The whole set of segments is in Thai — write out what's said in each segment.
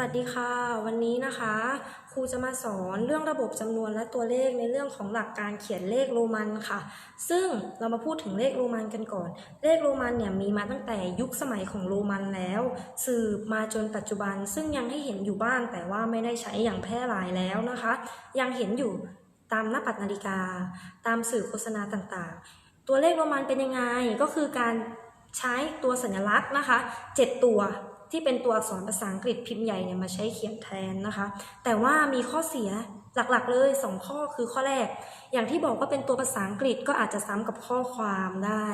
วัสดีค่ะ วันนี้นะคะ ครูจะมาสอนเรื่องระบบจำนวนและตัวเลขในเรื่องของหลักการเขียนเลขโรมันค่ะ ซึ่งเรามาพูดถึงเลขโรมันกันก่อน เลขโรมันเนี่ยมีมาตั้งแต่ยุคสมัยของโรมันแล้ว สืบมาจนปัจจุบัน ซึ่งยังให้เห็นอยู่บ้างแต่ว่าไม่ได้ใช้อย่างแพร่หลายแล้วนะคะ ยังเห็นอยู่ตามหน้าปัดนาฬิกา ตามสื่อโฆษณาต่างๆ ตัวเลขโรมันเป็นยังไงก็คือการใช้ตัวสัญลักษณ์นะคะเจ็ดตัว ที่เป็นตัวอักษรภาษาอังกฤษพิมพ์ใหญ่เนี่ยมาใช้เขียนแทนนะคะ แต่ว่ามีข้อเสียหลักๆ เลย 2 ข้อคือข้อแรก อย่างที่บอกว่าเป็นตัวภาษาอังกฤษก็อาจจะซ้ำกับข้อความได้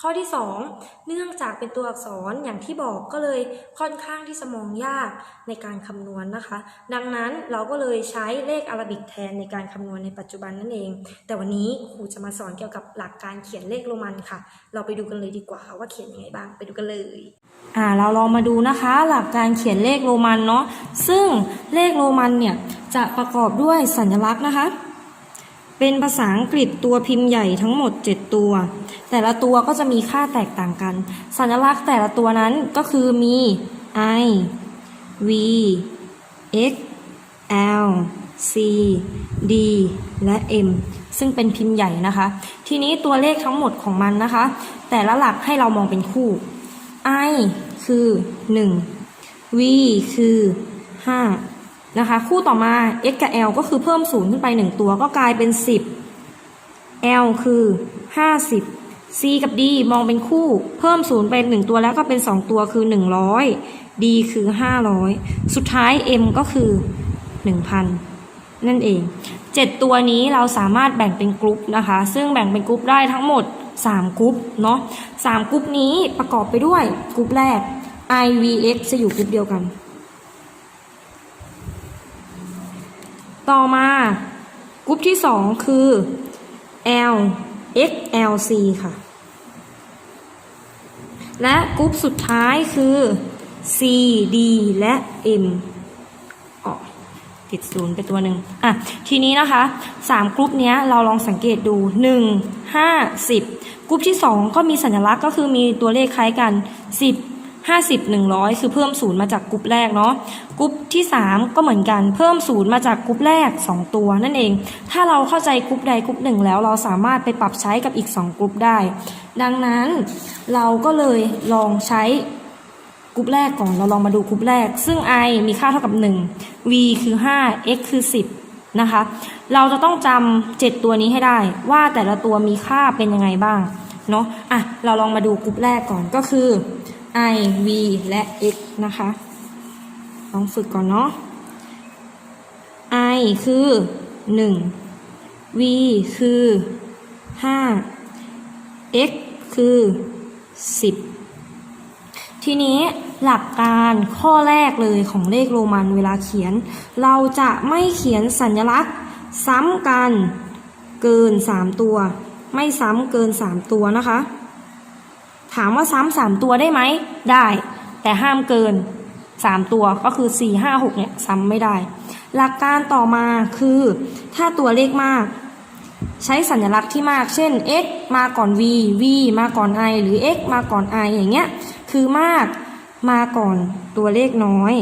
ข้อที่ 2 เนื่องจากเป็นตัวอักษรอย่างที่บอกก็เลยค่อนข้างที่จะมองยากในการคำนวณนะคะ ดังนั้นเราก็เลยใช้เลขอาราบิกแทนในการคำนวณในปัจจุบันนั่นเอง แต่วันนี้ครูจะมาสอนเกี่ยวกับหลักการเขียนเลขโรมันค่ะ เราไปดูกันเลยดีกว่าว่าเขียนยังไงบ้างไปดูกันเลยอ่าเราลองมาดูนะคะ หลักการเขียนเลขโรมันเนาะซึ่งเลขโรมันเนี่ยจะประกอบด้วยสัญลักษณ์นะคะ เป็นภาษาอังกฤษตัวพิมพ์ใหญ่ทั้งหมด 7 ตัว แต่ละตัวก็จะมีค่าแตกต่างกัน สัญลักษณ์แต่ละตัวนั้นก็คือมี i v x l c d และ m ซึ่งเป็นพิมพ์ใหญ่นะคะ ทีนี้ตัวเลขทั้งหมดของมันนะคะ แต่ละหลักให้เรามองเป็นคู่ i คือ 1 v คือ 5 นะคะ คู่ต่อมา x กับ l ก็คือเพิ่มศูนย์ขึ้นไป 1 ตัวก็กลายเป็น 10 l คือ 50 c กับ d มองเป็นคู่ เพิ่มศูนย์ไป1ตัวแล้วก็เป็น 2 ตัวคือ 100 d คือ 500 สุดท้าย m ก็คือ 1,000 นั่นเอง 7 ตัวนี้เราสามารถแบ่งเป็นกลุ่มนะคะ ซึ่งแบ่งเป็นกลุ่มได้ทั้งหมด 3กลุ่มเนาะ3กลุ่มนี้ประกอบไปด้วยกลุ่มแรก i v x จะอยู่กลุ่มเดียวกัน ต่อมากลุ่มที่ 2 คือ l x l c ค่ะ และกรุ๊ปสุดท้ายคือ c d และ m อ๋อติดศูนย์ไปตัวหนึ่งอะ ทีนี้นะคะสามกรุ๊ปนี้เราลองสังเกตดูหนึ่งห้าสิบกรุ๊ปที่สองก็มีสัญลักษณ์ก็คือมีตัวเลขคล้ายกันสิ บห้าสิบหนึ่งร้อยคือเพิ่มศูนย์มาจากกลุ่มแรกเนาะกลุ่มที่สามก็เหมือนกันเพิ่มศูนย์มาจากกลุ่มแรกสองตัวนั่นเอง ถ้าเราเข้าใจกลุ่มใดกลุ่มหนึ่งแล้วเราสามารถไปปรับใช้กับอีกสองกลุ่มได้ ดังนั้นเราก็เลยลองใช้กรุ๊ปแรกก่อนเราลองมาดูกรุ๊ปแรก ซึ่ง i มีค่าเท่ากับ 1 v คือ 5 x คือ 10 นะคะ เราจะต้องจำ7ตัวนี้ให้ได้ ว่าแต่ละตัวมีค่าเป็นยังไงบ้างเนาะอะเราลองมาดูกรุ๊ปแรกก่อนก็คือ i v และ x นะคะ ลองฝึกก่อนเนาะ i คือ 1 v คือ 5 x คือ 10 ทีนี้หลักการข้อแรกเลยของเลขโรมันเวลาเขียน เราจะไม่เขียนสัญลักษณ์ซ้ำกันเกิน 3 ตัว ไม่ซ้ำเกิน 3 ตัวนะคะ ถามว่าซ้ำสามตัวได้ไหม ได้ แต่ห้ามเกิน3ตัวก็คือ4 5 6เนี่ยซ้ำไม่ได้ หลักการต่อมาคือถ้าตัวเลขมาก ใช้สัญลักษณ์ที่มาก เช่น x มาก่อน v v มาก่อน i หรือ x มาก่อน i อย่างเงี้ย คือมากมาก่อนตัวเลขน้อย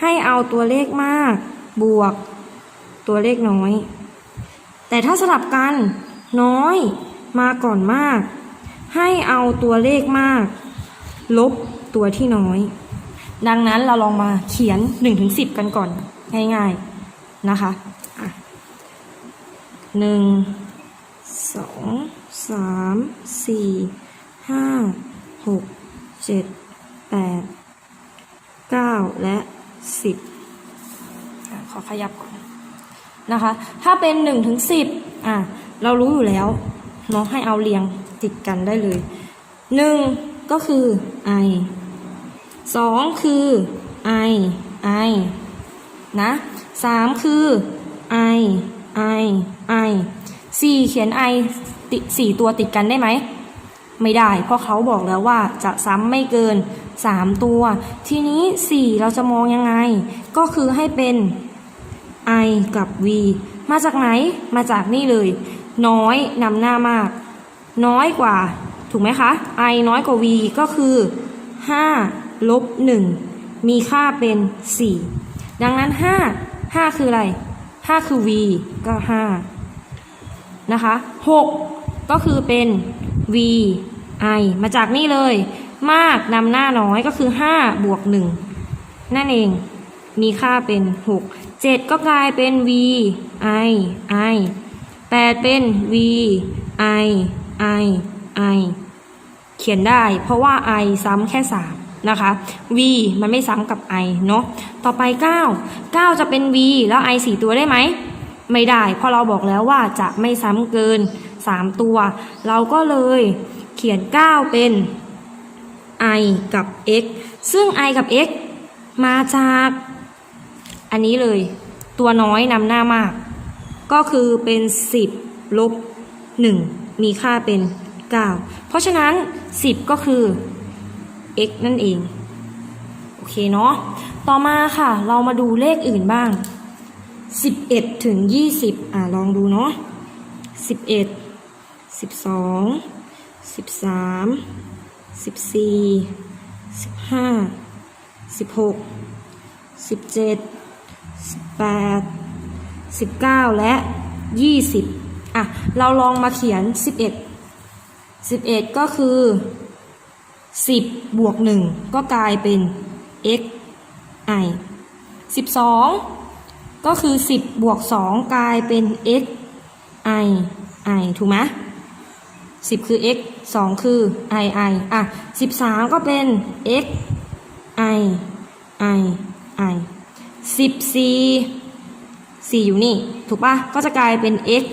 ให้เอาตัวเลขมาก บวก ตัวเลขน้อย แต่ถ้าสลับกันน้อยมาก่อนมาก ให้เอาตัวเลขมาก ลบตัวที่น้อย ดังนั้นเราลองมาเขียน 1-10 กันก่อน ง่ายๆนะคะะหนึ่งสองสามสี่ห้าหกเจ็ดแปดเก้าและสิบขอขยับก่อนนะคะ ถ้าเป็นหนึ่งถึงสิบอะ เรารู้อยู่แล้วเนาะให้เอาเรียง ติดกันได้เลยหนึ่งก็คือ i สองคือ i i นะสามคือ i i i สี่เขียน i ติสี่ตัวติดกันได้ไหม ไม่ได้ เพราะเขาบอกแล้วว่าจะซ้ำไม่เกิน3ตัว ทีนี้4เราจะมองยังไง ก็คือให้เป็น i กับ v มาจากไหน มาจากนี่เลย น้อยนำหน้ามาก น้อยกว่า ถูกไหมคะ i น้อยกว่า v ก็คือ 5 ลบ 1 มีค่าเป็น 4 ดังนั้น 5 5 คืออะไร 5 คือ v ก็ 5 นะคะ 6 ก็คือเป็น v i มาจากนี่เลย มากนำหน้าน้อยก็คือ 5 บวก 1 นั่นเอง มีค่าเป็น 6 7 ก็กลายเป็น v i i 8 เป็น v i i i เขียนได้ เพราะว่า i ซ้ำแค่3นะคะ v มันไม่ซ้ำกับ i เนาะต่อไป 9 9 จะเป็น v แล้ว i 4 ตัวได้ไหม ไม่ได้ เพราะเราบอกแล้วว่าจะไม่ซ้ำเกิน 3 ตัว เราก็เลยเขียน 9 เป็น i กับ x ซึ่ง i กับ x มาจาก อันนี้เลย ตัวน้อยนำหน้ามาก ก็คือเป็น 10 ลบ 1 มีค่าเป็น 9 เพราะฉะนั้น 10 ก็คือ x นั่นเอง โอเคเนาะ ต่อมาค่ะ เรามาดูเลขอื่นบ้าง 11 ถึง 20 อ่าลองดูเนาะ 11 12 13 14 15 16 17 18 19 และ 20 อะ เราลองมาเขียน 11 11 ก็คือ 10 บวก 1 ก็กลายเป็น x i 12 ก็คือ 10 บวก 2 กลายเป็น x i i ถูกไหม10 คือ x 2 คือ i i อะ 13 ก็เป็น x i i i 14 4 อยู่นี่ ถูกปะก็จะกลายเป็น x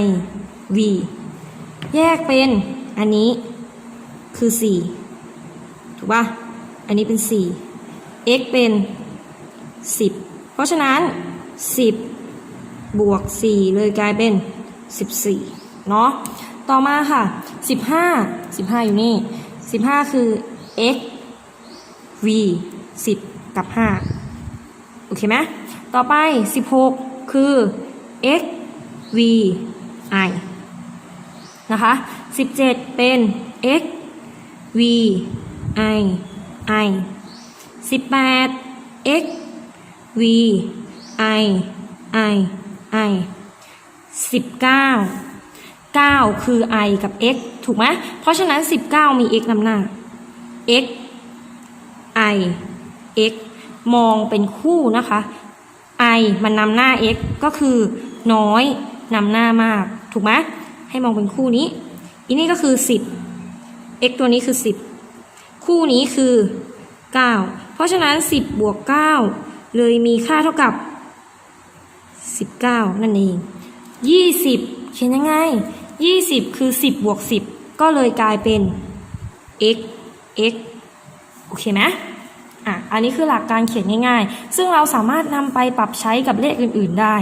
i v แยกเป็นอันนี้คือ 4 ถูกป่ะ อันนี้เป็น 4 x เป็น 10 เพราะฉะนั้น 10 บวก 4 เลยกลายเป็น 14 เนาะ ต่อมาค่ะ 15 15 อยู่นี่ 15 คือ x v 10 กับ 5 โอเคไหม ต่อไป 16 คือ x v i นะคะ17 เป็น x v i i 18 x v i i i 19 9 คือ i กับ x ถูกไหมเพราะฉะนั้น 19 มี x นำหน้า x i x มองเป็นคู่นะคะ i มันนำหน้า x ก็คือน้อยนำหน้ามาก ถูกไหมให้มองเป็นคู่นี้อันนี้ก็คือ 10 x ตัวนี้คือ 10 คู่นี้คือ 9 เพราะฉะนั้น 10 บวก 9 เลยมีค่าเท่ากับ 19 นั่นเอง 20 เขียนยังไง 20 คือ 10 บวก 10 ก็เลยกลายเป็น x x โอเคไหมอะ อันนี้คือหลักการเขียนง่ายๆ ซึ่งเราสามารถนำไปปรับใช้กับเลขอื่นๆได้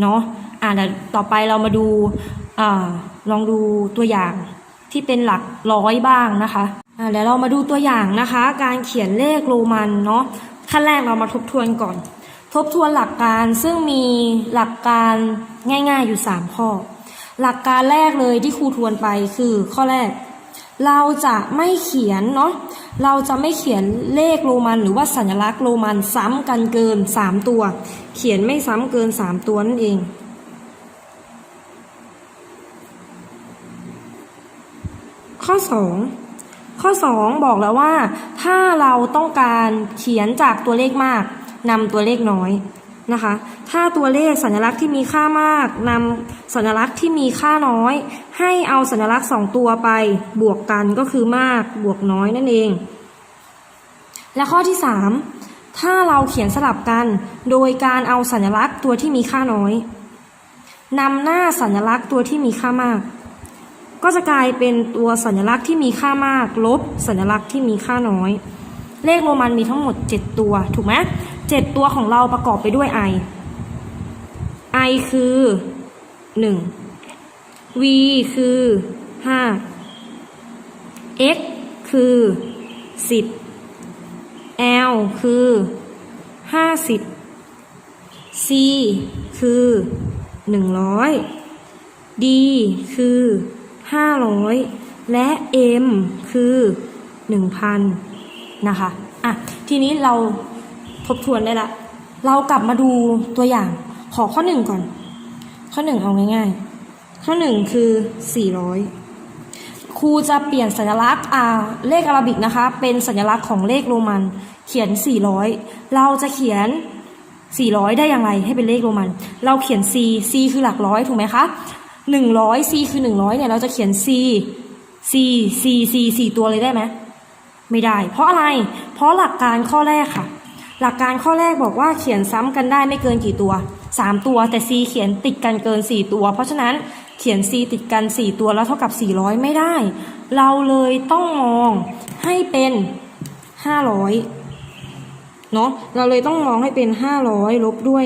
เนาะ อะเดี๋ยวต่อไปเรามาดูอ่าลองดูตัวอย่างที่เป็นหลักร้อยบ้างนะคะอะเดี๋ยวเรามาดูตัวอย่างนะคะ การเขียนเลขโรมันเนาะขั้นแรกเรามาทบทวนก่อน ทบทวนหลักการซึ่งมีหลักการง่ายๆอยู่ 3 ข้อ หลักการแรกเลยที่ครูทวนไปคือข้อแรก เราจะไม่เขียนเนาะเราจะไม่เขียนเลขโรมัน หรือว่าสัญลักษณ์โรมันซ้ำกันเกิน 3 ตัว เขียนไม่ซ้ำเกิน 3 ตัวนั่นเอง ข้อ 2 ข้อ 2 บอกแล้วว่า ถ้าเราต้องการเขียนจากตัวเลขมากนำตัวเลขน้อยนะคะ ถ้าตัวเลขสัญลักษณ์ที่มีค่ามากนำสัญลักษณ์ที่มีค่าน้อย ให้เอาสัญลักษณ์สองตัวไปบวกกันก็คือมากบวกน้อยนั่นเอง และข้อที่ 3 ถ้าเราเขียนสลับกัน โดยการเอาสัญลักษณ์ตัวที่มีค่าน้อยนำหน้าสัญลักษณ์ตัวที่มีค่ามาก ก็จะกลายเป็นตัวสัญลักษณ์ที่มีค่ามาก ลบสัญลักษณ์ที่มีค่าน้อย เลขโรมันมีทั้งหมด 7 ตัว ถูกไหมเจ็ดตัวของเราประกอบไปด้วย i i คือ 1 v คือ 5 x คือ 10 l คือ 50 c คือ 100 d คือ 500 และ m คือ 1,000 นะคะ อะ ทีนี้เราทบทวนได้ละ เรากลับมาดูตัวอย่างขอข้อหนึ่งก่อน ข้อหนึ่งเอาง่ายๆ ข้อหนึ่งคือสี่ร้อยครูจะเปลี่ยนสัญลักษณ์อ่าเลขอาราบิกนะคะ เป็นสัญลักษณ์ของเลขโรมัน เขียน 400 เราจะเขียน400 ได้อย่างไรให้เป็นเลขโรมัน เราเขียน C C คือหลักร้อยถูกไหมคะ 100 C คือ 100เนี่ยเราจะเขียน C C C C 4ตัวเลยได้ไหมไม่ได้ เพราะอะไร เพราะหลักการข้อแรกค่ะ หลักการข้อแรกบอกว่าเขียนซ้ำกันได้ไม่เกินกี่ตัว 3 ตัวแต่ C เขียนติดกันเกิน 4 ตัว เพราะฉะนั้นเขียน C ติดกัน 4 ตัวแล้วเท่ากับ 400 ไม่ได้ เราเลยต้องมองให้เป็น 500เนาะเราเลยต้องมองให้เป็น 500 ลบด้วย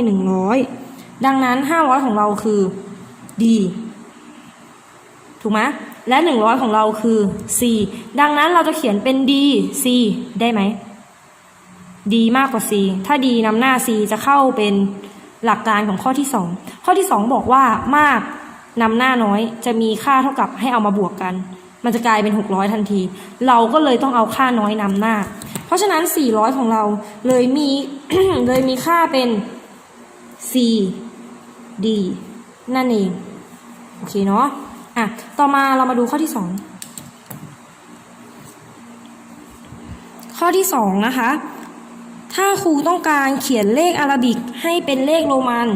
100 ดังนั้น 500 ของเราคือ D ถูกไหมและ 100 ของเราคือ C ดังนั้นเราจะเขียนเป็น D C ได้ไหม D มากกว่า C ถ้า D นำหน้า C จะเข้าเป็นหลักการของข้อที่ 2 ข้อที่ 2 บอกว่ามากนำหน้าน้อยจะมีค่าเท่ากับให้เอามาบวกกัน มันจะกลายเป็น 600 ทันที เราก็เลยต้องเอาค่าน้อยนำหน้า เพราะฉะนั้น 400 ของเราเลยมีเลยมีค่าเป็น C D นั่นเอง โอเคเนาะ อะ ต่อมาเรามาดูข้อที่สองข้อที่สองนะคะ ถ้าครูต้องการเขียนเลขอาราบิกให้เป็นเลขโรมัน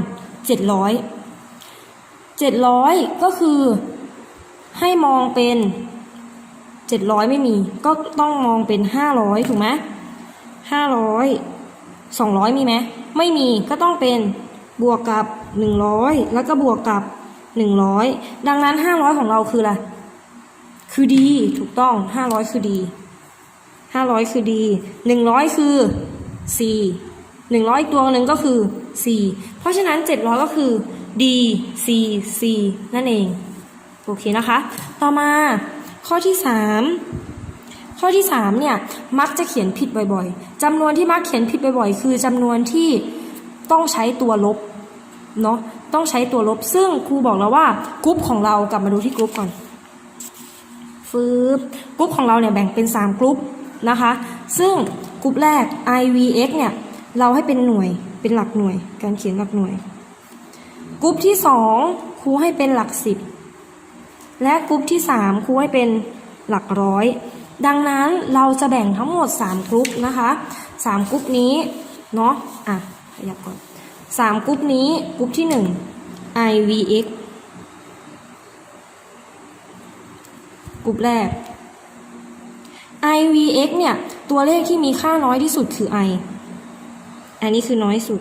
เจ็ดร้อยเจ็ดร้อยก็คือให้มองเป็นเจ็ดร้อยไม่มี ก็ต้องมองเป็นห้าร้อยถูกไหมห้าร้อยสองร้อยมีไหมไม่มีก็ต้องเป็นบวกกับหนึ่งร้อยแล้วก็บวกกับ หนึ่งร้อยดังนั้นห้าร้อยของเราคืออะไร คือดี ถูกต้องห้าร้อยคือดีห้าร้อยคือดีหนึ่งร้อยคือ C หนึ่งร้อยตัวหนึ่งก็คือ C เพราะฉะนั้นเจ็ดร้อยก็คือ D C C นั่นเอง โอเคนะคะ ต่อมาข้อที่สามข้อที่สามเนี่ยมักจะเขียนผิดบ่อยๆจำนวนที่มักเขียนผิดบ่อยๆ คือจำนวนที่ต้องใช้ตัวลบ เนาะต้องใช้ตัวลบซึ่งครูบอกแล้วว่ากรุ๊ปของเรากลับมาดูที่กรุ๊ปก่อนฟืบกรุ๊ปของเราเนี่ยแบ่งเป็น 3 กรุ๊ปนะคะ ซึ่งกรุ๊ปแรก IVX เนี่ยเราให้เป็นหน่วยเป็นหลักหน่วย การเขียนหลักหน่วยกรุ๊ปที่ 2ครูให้เป็นหลักสิบและกรุ๊ปที่ 3ครูให้เป็นหลักร้อย ดังนั้นเราจะแบ่งทั้งหมด 3 กรุ๊ปนะคะ 3 กรุ๊ปนี้เนาะอะขยับก่อน สามกรุ๊ปนี้กรุ๊ปที่หนึ่ง IVX กรุ๊ปแรก IVX เนี่ย ตัวเลขที่มีค่าน้อยที่สุดคือ I อันนี้คือน้อยสุด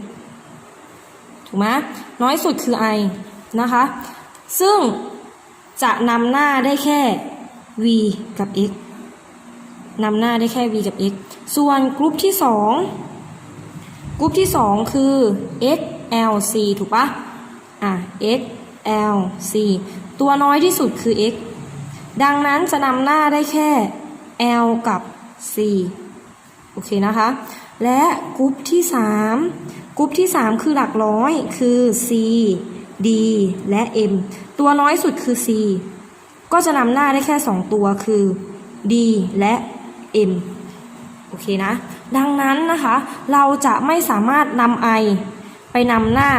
ถูกไหมน้อยสุดคือ I นะคะ ซึ่งจะนำหน้าได้แค่ V กับ X นำหน้าได้แค่ V กับ X ส่วนกรุ๊ปที่สอง กรุ๊ปที่ 2 คือ XLC ถูกปะอะ XLC ตัวน้อยที่สุดคือ X ดังนั้นจะนำหน้าได้แค่ L กับ C โอเคนะคะ และกรุ๊ปที่ 3กรุ๊ปที่ 3 คือหลักร้อยคือ C D และ M ตัวน้อยสุดคือ C ก็จะนำหน้าได้แค่ 2 ตัวคือ D และ M โอเคนะ ดังนั้นนะคะ เราจะไม่สามารถนำ i ไปนำหน้า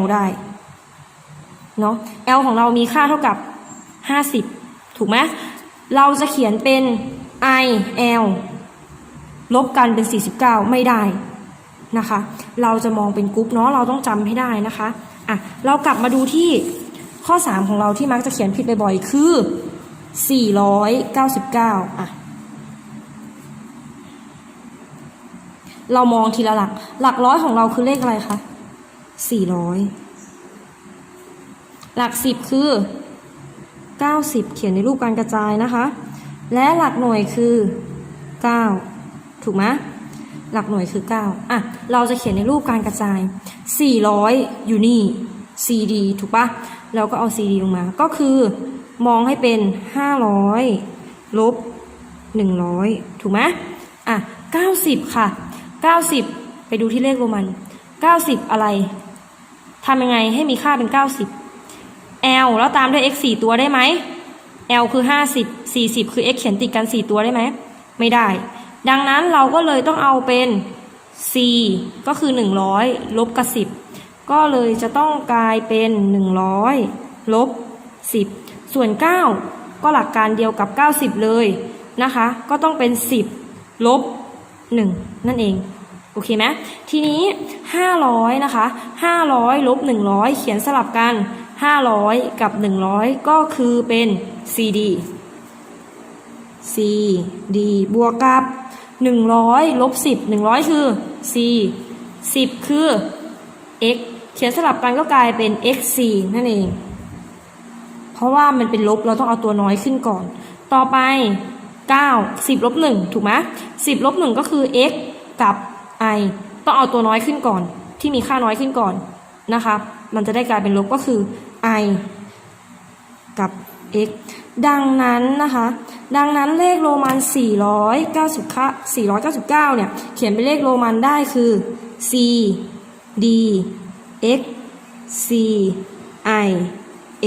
l ได้เนาะ l ของเรามีค่าเท่ากับ 50 ถูกไหมเราจะเขียนเป็น i l ลบกันเป็น 49 ไม่ได้นะคะ เราจะมองเป็นกรุ๊ปเนาะ เราต้องจำให้ได้นะคะ อะ เรากลับมาดูที่ข้อ 3 ของเราที่มักจะเขียนผิดบ่อยๆ คือ 499 อะ เรามองทีละหลัก หลักร้อยของเราคือเลขอะไรคะสี่ร้อยหลักสิบคือเก้าสิบเขียนในรูปการกระจายนะคะ และหลักหน่วยคือเก้าถูกไหมหลักหน่วยคือเก้าอะ เราจะเขียนในรูปการกระจายสี่ร้อยอยู่นี่ CD ถูกปะเราก็เอา CD ลงมา ก็คือมองให้เป็นห้าร้อยลบหนึ่งร้อยถูกไหมอะเก้าสิบค่ะ 90 ไปดูที่เลขโรมัน 90 อะไรทำยังไงให้มีค่าเป็น 90 L แล้วตามด้วย x 4 ตัวได้ไหม L คือ 50 40 คือ x เขียนติดกัน 4 ตัวได้ไหม ไม่ได้ ดังนั้นเราก็เลยต้องเอาเป็น c ก็คือ 100 ลบกับ 10 ก็เลยจะต้องกลายเป็น 100 ลบ 10 ส่วน 9 ก็หลักการเดียวกับ 90 เลยนะคะ ก็ต้องเป็น 10 ลบ 1 นั่นเอง โอเคไหมทีนี้ 500 นะคะ 500ลบ100 เขียนสลับกัน 500 กับ 100 ก็คือเป็น CD CD บวกกับ 100ลบ10 100 คือ C 10 คือ x เขียนสลับกันก็กลายเป็น xc นั่นเอง เพราะว่ามันเป็นลบเราต้องเอาตัวน้อยขึ้นก่อน ต่อไป 9 10ลบ1ถูกไหม10ลบ1ก็คือ x กับ i ต้องเอาตัวน้อยขึ้นก่อน ที่มีค่าน้อยขึ้นก่อนนะคะ มันจะได้กลายเป็นลบก็คือ i กับ x ดังนั้นนะคะ ดังนั้นเลขโรมัน 490 499 เนี่ย เขียนเป็นเลขโรมันได้คือ c d x c i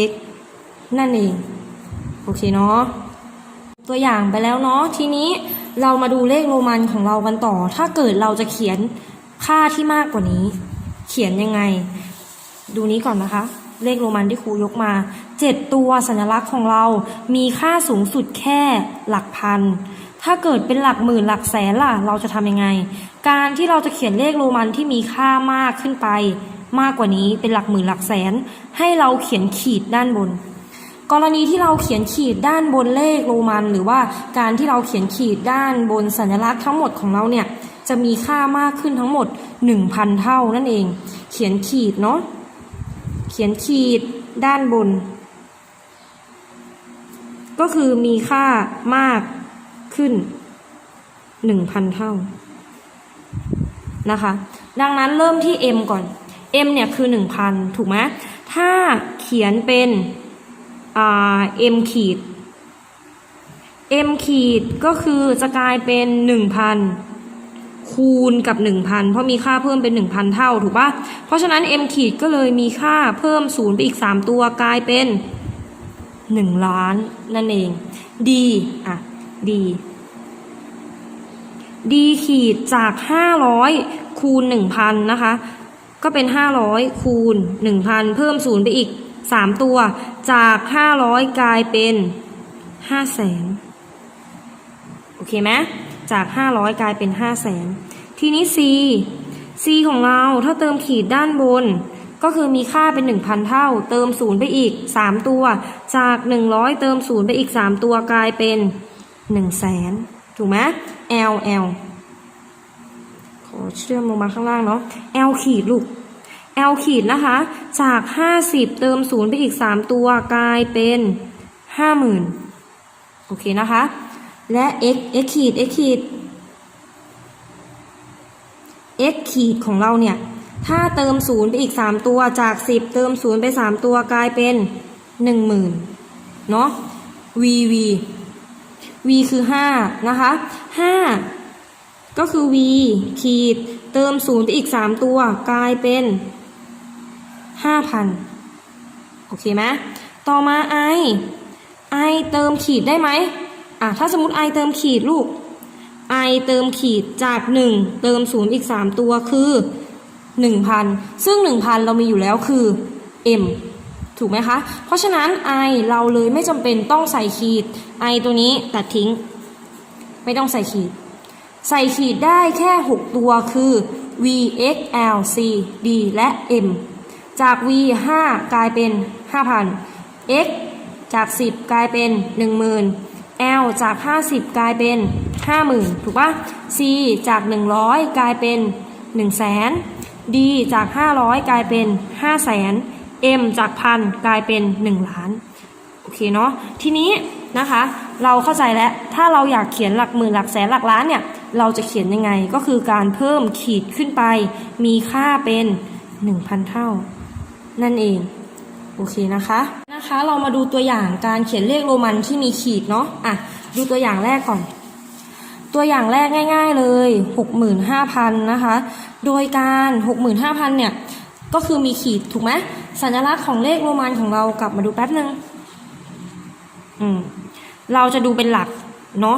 x นั่นเอง โอเคเนาะ ตัวอย่างไปแล้วเนาะ ทีนี้ เรามาดูเลขโรมันของเรากันต่อ ถ้าเกิดเราจะเขียนค่าที่มากกว่านี้ เขียนยังไง ดูนี้ก่อนนะคะ เลขโรมันที่ครูยกมา 7 ตัวสัญลักษณ์ของเรามีค่าสูงสุดแค่หลักพัน ถ้าเกิดเป็นหลักหมื่นหลักแสนล่ะ เราจะทำยังไง การที่เราจะเขียนเลขโรมันที่มีค่ามากขึ้นไป มากกว่านี้เป็นหลักหมื่นหลักแสน ให้เราเขียนขีดด้านบน กรณีที่เราเขียนขีดด้านบนเลขโรมัน หรือว่าการที่เราเขียนขีดด้านบนสัญลักษณ์ทั้งหมดของเราเนี่ยจะมีค่ามากขึ้นทั้งหมด 1,000 เท่านั่นเอง เขียนขีดเนาะเขียนขีดด้านบน ก็คือมีค่ามากขึ้น 1,000 เท่านะคะ ดังนั้นเริ่มที่ m ก่อน m เนี่ยคือ 1,000 ถูกไหมถ้าเขียนเป็น เอ่า m ขีด m ขีดก็คือจะกลายเป็น1,000คูณกับ 1,000 เพราะมีค่าเพิ่มเป็น 1,000 เท่าถูกปะเพราะฉะนั้น m ขีดก็เลยมีค่าเพิ่มศูนย์ไปอีก 3 ตัวกลายเป็น 1 ล้านนั่นเอง d อะ d d ขีดจาก 500 คูณ 1,000 นะคะ ก็เป็น 500 คูณ 1,000 เพิ่มศูนย์ไปอีก 3ตัวจาก500กลายเป็น500,000โอเคไหมจาก500กลายเป็น500,000ทีนี้ c c ของเราถ้าเติมขีดด้านบน ก็คือมีค่าเป็น 1,000 เท่า เติมศูนย์ไปอีก 3 ตัว จาก 100 เติมศูนย์ไปอีก 3 ตัวกลายเป็น 100,000ถูกไหม L L ขอเชื่อมลงมาข้างล่างเนาะ L ขีดลูก L ขีดนะคะ จาก 50 เติมศูนย์ไปอีก 3 ตัวกลายเป็น 50,000 โอเคนะคะ และ x x ขีด x ขีด x ขีดของเราเนี่ย ถ้าเติมศูนย์ไปอีก 3 ตัวจาก 10 เติมศูนย์ไป 3 ตัวกลายเป็น 10,000 เนาะ v v v คือ 5 นะคะ 5 ก็คือ v ขีดเติมศูนย์ไปอีก 3 ตัวกลายเป็น 5,000โอเคไหมต่อมา i i เติมขีดได้ไหมอะถ้าสมมติ i เติมขีดลูก i เติมขีดจาก1เติมศูนย์อีก3ตัวคือ1,000ซึ่ง1,000เรามีอยู่แล้วคือ m ถูกไหมคะ เพราะฉะนั้น i เราเลยไม่จำเป็นต้องใส่ขีด i ตัวนี้ตัดทิ้ง ไม่ต้องใส่ขีด ใส่ขีดได้แค่ 6 ตัวคือ v x l c d และ m จาก v 5กลายเป็น 5,000 x จาก 10 กลายเป็น 10,000 l จาก 50 กลายเป็น 50,000 ถูกปะ c จาก 100 กลายเป็น 100,000 d จาก 500 กลายเป็น 500,000 m จากพันกลายเป็น 1 ล้าน โอเคเนาะ ทีนี้นะคะ เราเข้าใจแล้ว ถ้าเราอยากเขียนหลักหมื่นหลักแสนหลักล้านเนี่ย เราจะเขียนยังไง ก็คือการเพิ่มขีดขึ้นไป มีค่าเป็น 1,000 เท่า นั่นเอง โอเคนะคะนะคะ เรามาดูตัวอย่างการเขียนเลขโรมันที่มีขีดเนาะอะดูตัวอย่างแรกก่อน ตัวอย่างแรกง่าย ๆเลย 65,000 นะคะ โดยการ 65,000 เนี่ย ก็คือมีขีดถูกไหมสัญลักษณ์ของเลขโรมันของเรากลับมาดูแป๊บนึงอืมเราจะดูเป็นหลักเนาะ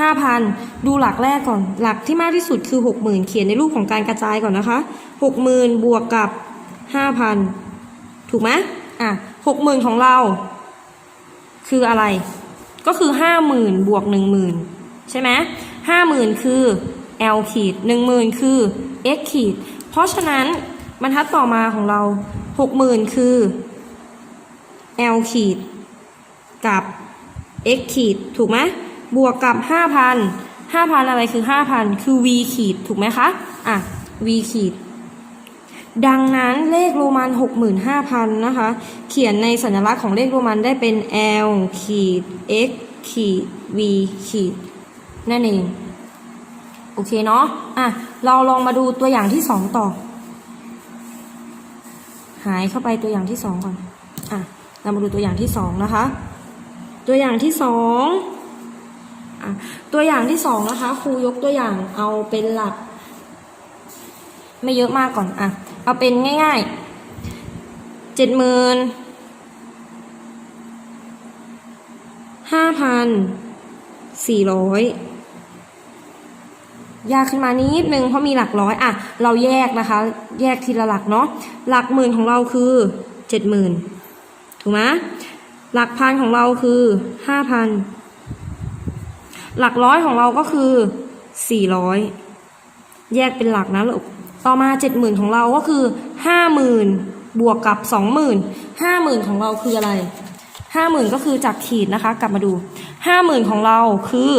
ห้าพันดูหลักแรกก่อน หลักที่มากที่สุดคือหกหมื่นเขียนในรูปของการกระจายก่อนนะคะหกหมื่นบวกกับ ห้าพันถูกไหมอะหกหมื่นของเรา คืออะไร ก็คือห้าหมื่นบวกหนึ่งหมื่นใช่ไหมห้าหมื่นคือ L ขีดหนึ่งหมื่นคือ x ขีด เพราะฉะนั้นบรรทัดต่อมาของเราหกหมื่นคือ L ขีด กับ x ขีด ถูกไหมบวกกับห้าพันห้าพันอะไรคือห้าพันคือ v ขีด ถูกไหมคะ อะ v ขีด ดังนั้นเลขโรมัน 65,000 นะคะ เขียนในสัญลักษณ์ของเลขโรมันได้เป็น L ขีด x ขีด v ขีดนั่นเอง โอเคเนาะอะ เราลองมาดูตัวอย่างที่สองต่อ หายเข้าไปตัวอย่างที่สองก่อน อะ เรามาดูตัวอย่างที่สองนะคะ ตัวอย่างที่สองอะ ตัวอย่างที่สองนะคะ ครูยกตัวอย่างเอาเป็นหลัก ไม่เยอะมากก่อน อะ เอาเป็นง่ายๆเจ็ดหมื่นห้าพันสี่ร้อยยากขึ้นมานิดนึงเพราะมีหลักร้อยอะ เราแยกนะคะ แยกทีละหลักเนาะหลักหมื่นของเราคือเจ็ดหมื่นถูกไหมหลักพันของเราคือห้าพันหลักร้อยของเราก็คือสี่ร้อยแยกเป็นหลักนะลูก ต่อมาเจ็ดหมื่นของเราก็คือห้าหมื่นบวกกับสองหมื่นห้าหมื่นของเราคืออะไรห้าหมื่นก็คือจากขีดนะคะ กลับมาดูห้าหมื่นของเราคือ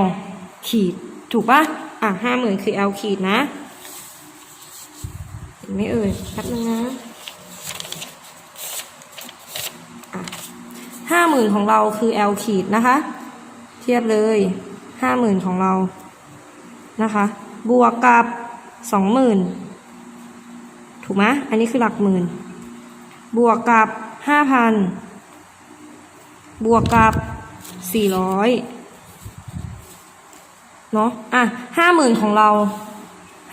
L ขีด ถูกปะอะห้าหมื่นคือ L ขีดนะเห็นไหม่เอ่ยแป๊บนึงนะอะห้าหมื่นของเราคือ L ขีดนะคะ เทียบเลยห้าหมื่นของเรานะคะ บวกกับ สองหมื่นถูกไหมอันนี้คือหลักหมื่น บวกกับห้าพันบวกกับสี่ร้อยเนาะอะห้าหมื่นของเรา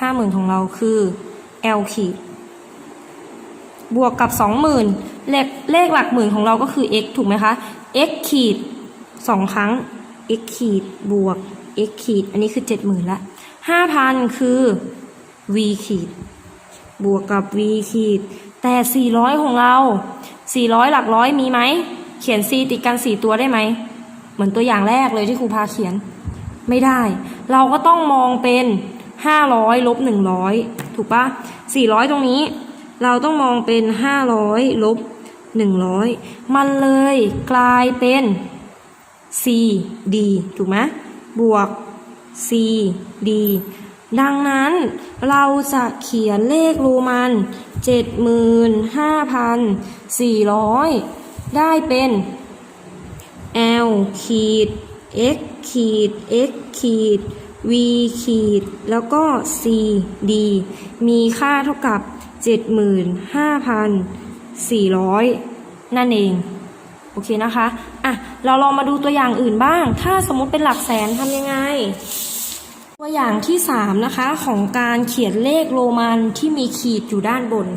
ห้าหมื่นของเราคือ L ขีดบวกกับสองหมื่นเลขเลขหลักหมื่นของเราก็คือ x ถูกไหมคะ x ขีดสองครั้ง x ขีดบวก x ขีด อันนี้คือเจ็ดหมื่นละห้าพันคือ v ขีดบวกกับ v ขีดแต่สี่ร้อยของเราสี่ร้อยหลักร้อยมีไหม เขียน c ติดกันสี่ตัวได้ไหม เหมือนตัวอย่างแรกเลยที่ครูพาเขียน ไม่ได้ เราก็ต้องมองเป็นห้าร้อยลบหนึ่งร้อยถูกปะสี่ร้อยตรงนี้ เราต้องมองเป็นห้าร้อยลบหนึ่งร้อยมันเลยกลายเป็น c d ถูกไหมบวก c d ดังนั้นเราจะเขียนเลขโรมัน 75,400 ได้เป็น l ขีด x ขีด x ขีด v ขีด แล้วก็ c d มีค่าเท่ากับ 75,400 นั่นเอง โอเคนะคะ อะ เราลองมาดูตัวอย่างอื่นบ้าง ถ้าสมมติเป็นหลักแสนทำยังไง ตัวอย่างที่ 3 นะคะ ของการเขียนเลขโรมันที่มีขีดอยู่ด้านบน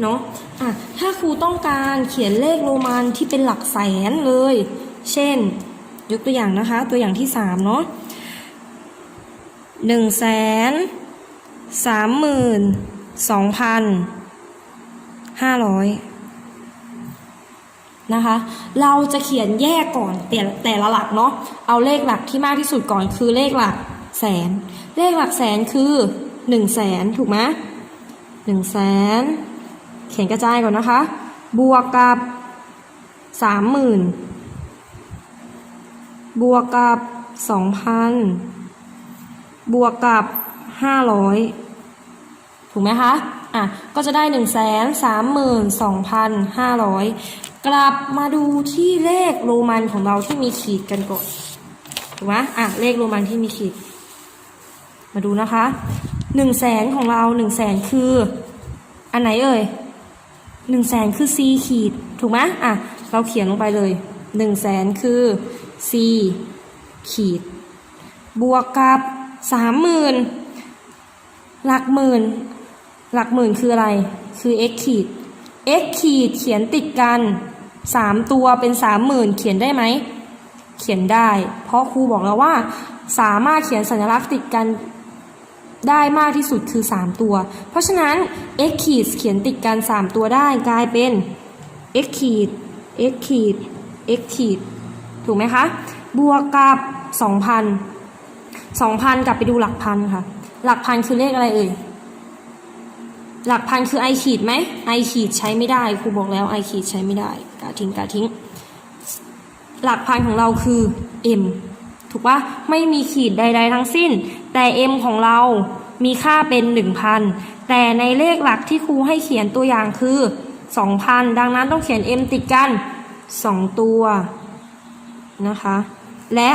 เนาะอะถ้าครูต้องการเขียนเลขโรมันที่เป็นหลักแสนเลย เช่น ยกตัวอย่างนะคะ ตัวอย่างที่ 3 เนาะหนึ่งแสนสามหมื่นสองพันห้าร้อยนะคะ เราจะเขียนแยกก่อนแต่แต่ละหลักเนาะ เอาเลขหลักที่มากที่สุดก่อนคือเลขหลัก แสน เลขหลักแสนคือหนึ่งแสนถูกไหมหนึ่งแสนเขียนกระจายก่อนนะคะ บวกกับสามหมื่นบวกกับสองพันบวกกับห้าร้อยถูกไหมคะอะก็จะได้หนึ่งแสนสามหมื่นสองพันห้าร้อยกลับมาดูที่เลขโรมันของเราที่มีขีดกันก่อนถูกไหมอะเลขโรมันที่มีขีด มาดูนะคะหนึ่งแสนของเราหนึ่งแสนคืออันไหนเอ่ยหนึ่งแสนคือ c ขีดถูกไหมอะเราเขียนลงไปเลยหนึ่งแสนคือ c ขีด บวกกับสามหมื่นหลักหมื่นหลักหมื่นคืออะไร คือ x ขีด x ขีดเขียนติดกันสามตัวเป็นสามหมื่นเขียนได้ไหม เขียนได้ เพราะครูบอกแล้วว่า สามารถเขียนสัญลักษณ์ติดกัน ได้มากที่สุดคือ 3 ตัว เพราะฉะนั้น x ขีดเขียนติดกัน 3 ตัวได้กลายเป็น x ขีด x ขีด x ขีด ถูกไหมคะ บวกกับ 2,000 2,000 กลับไปดูหลักพันค่ะ หลักพันคือเลขอะไรเอ่ย หลักพันคือ i ขีดไหม i ขีดใช้ไม่ได้ ครูบอกแล้ว i ขีดใช้ไม่ได้ กาทิ้งกาทิ้ง หลักพันของเราคือ m ถูกปะไม่มีขีดใด ๆ ทั้งสิ้น แต่ m ของเรามีค่าเป็น 1,000 แต่ในเลขหลักที่ครูให้เขียนตัวอย่างคือ 2,000 ดังนั้นต้องเขียน m ติดกัน 2 ตัวนะคะ และ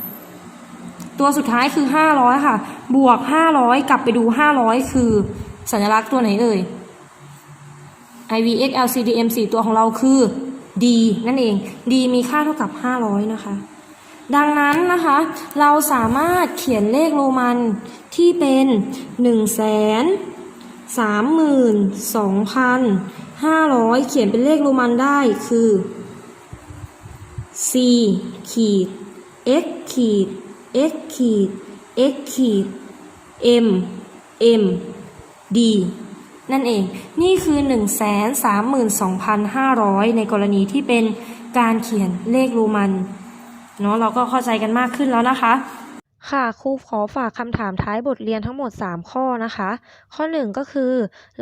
500 ตัวสุดท้ายคือ 500 ค่ะ บวก 500 กลับไปดู 500 คือสัญลักษณ์ตัวไหนเอ่ย IVX LCDM 4 ตัวของเราคือ D นั่นเอง D มีค่าเท่ากับ 500 นะคะ ดังนั้นนะคะ เราสามารถเขียนเลขโรมันที่เป็น1 3 2 500เขียนเป็นเลขโรมันได้คือ C ขีด X ขีด X ขีด X ขีด M M D นั่นเอง นี่คือ 132,500 ในกรณีที่เป็นการเขียนเลขโรมัน เนาะเราก็เข้าใจกันมากขึ้นแล้วนะคะ ค่ะครูขอฝากคำถามท้ายบทเรียนทั้งหมด 3 ข้อนะคะ ข้อ 1 ก็คือ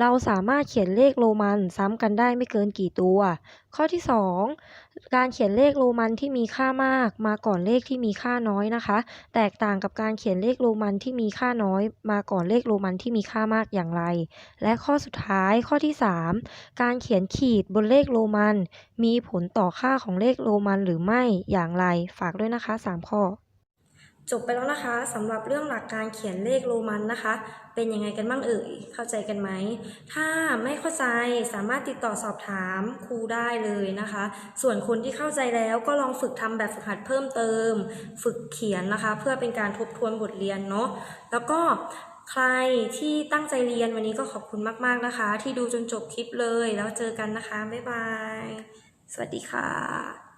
เราสามารถเขียนเลขโรมันซ้ำกันได้ไม่เกินกี่ตัว ข้อที่ 2 การเขียนเลขโรมันที่มีค่ามากมาก่อนเลขที่มีค่าน้อยนะคะ แตกต่างกับการเขียนเลขโรมันที่มีค่าน้อย มาก่อนเลขโรมันที่มีค่ามากอย่างไร และข้อสุดท้ายข้อที่ 3 การเขียนขีดบนเลขโรมัน มีผลต่อค่าของเลขโรมันหรือไม่อย่างไร ฝากด้วยนะคะ 3 ข้อ จบไปแล้วนะคะสำหรับเรื่องหลักการเขียนเลขโรมันนะคะ เป็นยังไงกันบ้างเอ่ยเข้าใจกันไหม ถ้าไม่เข้าใจสามารถติดต่อสอบถามครูได้เลยนะคะ ส่วนคนที่เข้าใจแล้วก็ลองฝึกทำแบบฝึกหัดเพิ่มเติม ฝึกเขียนนะคะ เพื่อเป็นการทบทวนบทเรียนเนาะแล้วก็ใครที่ตั้งใจเรียนวันนี้ก็ขอบคุณมาก ๆนะคะ ที่ดูจนจบคลิปเลยแล้วเจอกันนะคะบ๊ายบายสวัสดีค่ะ